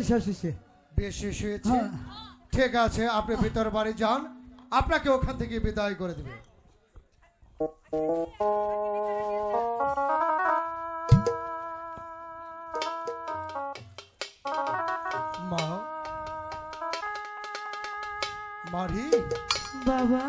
বিয়া শেষ হয়েছে। বেশ শেষ হয়েছে। ঠিক আছে আপনি ভিতর বাড়ি যান। আপনাকে ওখান থেকে বিদায় করে দিবে। মা? মারি? বাবা।